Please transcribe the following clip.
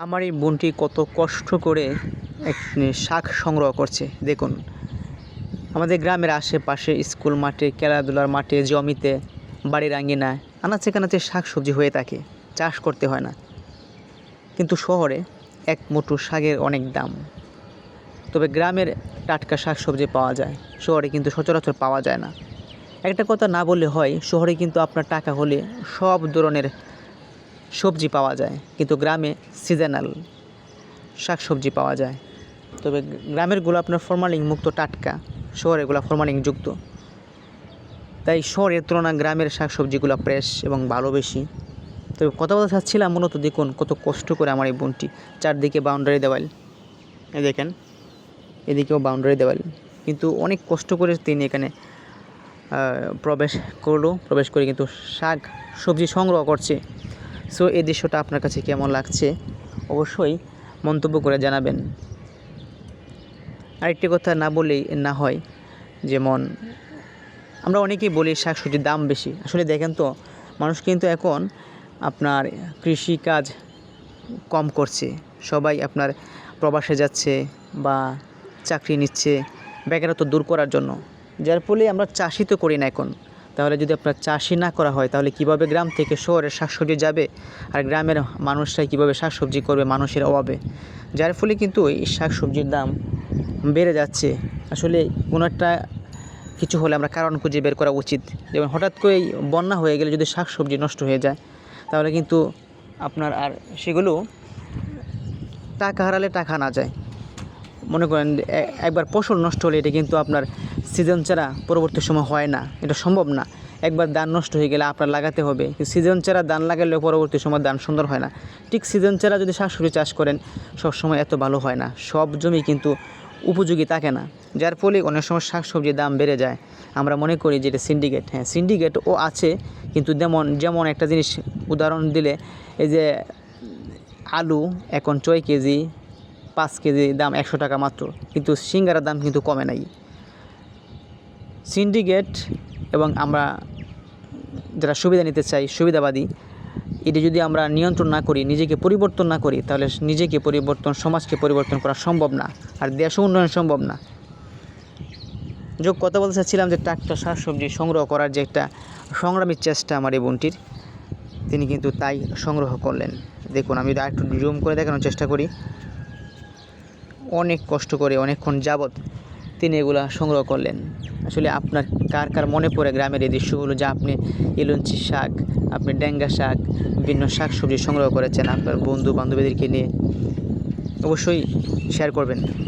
আমার এই বোনটি কত কষ্ট করে এক শাক সংগ্রহ করছে। দেখুন, আমাদের গ্রামের আশেপাশে স্কুল মাঠে, খেলাধুলার মাঠে, জমিতে, বাড়ির আঙ্গিনায় আনাচে কানাচে শাক সবজি হয়ে থাকে। চাষ করতে হয় না। কিন্তু শহরে এক মুঠো শাকের অনেক দাম। তবে গ্রামের টাটকা শাক সবজি পাওয়া যায়। শহরে কিন্তু সচরাচর পাওয়া যায় না। একটা কথা না বললে হয়, শহরে কিন্তু আপনার টাকা হলে সব ধরনের সবজি পাওয়া যায়, কিন্তু গ্রামে সিজনাল শাক সবজি পাওয়া যায়। তবে গ্রামেরগুলো আপনার ফরমালিন মুক্ত টাটকা শহরেরগুলো ফরমালিন যুক্ত। তাই শহরের তুলনায় গ্রামের শাক সবজিগুলো ফ্রেশ এবং ভালো বেশি। তবে কথা বলতে চাচ্ছিলাম মূলত দেখুন কত কষ্ট করে আমার এই বোনটি চারদিকে বাউন্ডারি দেওয়াল। এই দেখেন, এদিকেও বাউন্ডারি দেওয়াল। কিন্তু অনেক কষ্ট করে তিনি এখানে প্রবেশ করল। প্রবেশ করে কিন্তু শাক সবজি সংগ্রহ করছে। সো এই দৃশ্যটা আপনার কাছে কেমন লাগছে? অবশ্যই মন্তব্য করে জানাবেন। আরেকটি কথা না বলেই না হয়, যেমন আমরা অনেকেই বলি শাকসবজির দাম বেশি। আসলে দেখেন তো, মানুষ কিন্তু এখন আপনার কৃষিকাজ কম করছে। সবাই আপনার প্রবাসে যাচ্ছে বা চাকরি নিচ্ছে, বেকারত্ব দূর করার জন্য। যার ফলে আমরা চাষই তো করি না এখন। তাহলে যদি আপনার চাষই না করা হয়, তাহলে কীভাবে গ্রাম থেকে শহরে শাকসবজি যাবে? আর গ্রামের মানুষরাই কীভাবে শাকসবজি করবে মানুষের অভাবে? যার ফলে কিন্তু এই শাকসবজির দাম বেড়ে যাচ্ছে। আসলে কোনো একটা কিছু হলে আমরা কারণ খুঁজে বের করা উচিত। যেমন হঠাৎ করেই বন্যা হয়ে গেলে যদি শাকসবজি নষ্ট হয়ে যায়, তাহলে কিন্তু আপনার আর সেগুলো টাকা হারালে টাকা না যায়। মনে করেন একবার ফসল নষ্ট হলে এটা কিন্তু আপনার সিজন ছাড়া পরবর্তী সময় হয় না। এটা সম্ভব না। একবার ধান নষ্ট হয়ে গেলে আপনার লাগাতে হবে। সিজন ছাড়া ধান লাগালেও পরবর্তী সময় ধান সুন্দর হয় না। ঠিক সিজন ছাড়া যদি শাকসবজি চাষ করেন সব সময় এত ভালো হয় না। সব জমি কিন্তু উপযোগী থাকে না। যার ফলে অনেক সময় শাকসবজির দাম বেড়ে যায়। আমরা মনে করি যে এটা সিন্ডিকেট হ্যাঁ সিন্ডিকেট ও আছে, কিন্তু যেমন যেমন একটা জিনিস উদাহরণ দিলে, এই যে আলু, এখন ছয় কেজি পাঁচ কেজি দাম একশো টাকা মাত্র। কিন্তু সিঙ্গারার দাম কিন্তু কমে নাই। সিন্ডিকেট এবং আমরা যারা সুবিধা নিতে চাই, সুবিধাবাদী, এটি যদি আমরা নিয়ন্ত্রণ না করি, নিজেকে পরিবর্তন না করি, তাহলে নিজেকে পরিবর্তন, সমাজকে পরিবর্তন করা সম্ভব না আর দেশও উন্নয়ন সম্ভব না। যোগ কথা বলতে চাচ্ছিলাম যে টাটকা শাক সবজি সংগ্রহ করার যে একটা সংগ্রামী চেষ্টা আমার এই বোনটির, তিনি কিন্তু তাই সংগ্রহ করলেন। দেখুন, আমি আরেকটু জুম করে দেখানোর চেষ্টা করি। অনেক কষ্ট করে অনেকক্ষণ যাবৎ তিনি এগুলা সংগ্রহ করলেন। আসলে আপনার কার কার মনে পড়ে গ্রামের এই দৃশ্যগুলো যা আপনি ইলঞ্চি শাক, আপনি ড্যাঙ্গা শাক, বিভিন্ন শাক সবজি সংগ্রহ করেছেন আপনার বন্ধু বান্ধবীদেরকে নিয়ে? অবশ্যই শেয়ার করবেন।